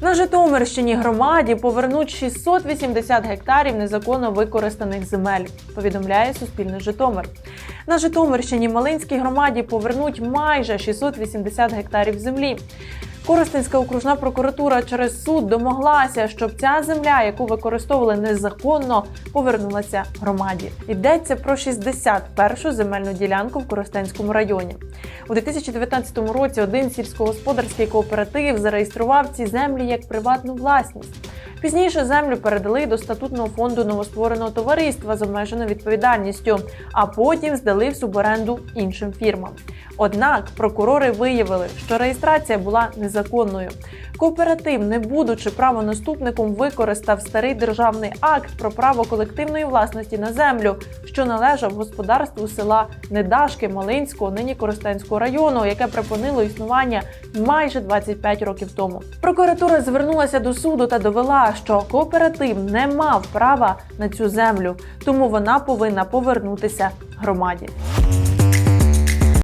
На Житомирщині громаді повернуть 680 гектарів незаконно використаних земель. Повідомляє Суспільне Житомир. На Житомирщині Малинській громаді повернуть майже 680 гектарів землі. Коростенська окружна прокуратура через суд домоглася, щоб ця земля, яку використовували незаконно, повернулася громаді. Йдеться про 61-шу земельну ділянку в Коростенському районі. У 2019 році один сільськогосподарський кооператив зареєстрував ці землі як приватну власність. Пізніше землю передали до статутного фонду новоствореного товариства з обмеженою відповідальністю, а потім здали в суборенду іншим фірмам. Однак прокурори виявили, що реєстрація була незаконною. Кооператив, не будучи правонаступником, використав старий державний акт про право колективної власності на землю, що належав господарству села Недашки Малинського, нині Коростенського району, яке припинило існування майже 25 років тому. Прокуратура звернулася до суду та довела, що кооператив не мав права на цю землю, тому вона повинна повернутися громаді.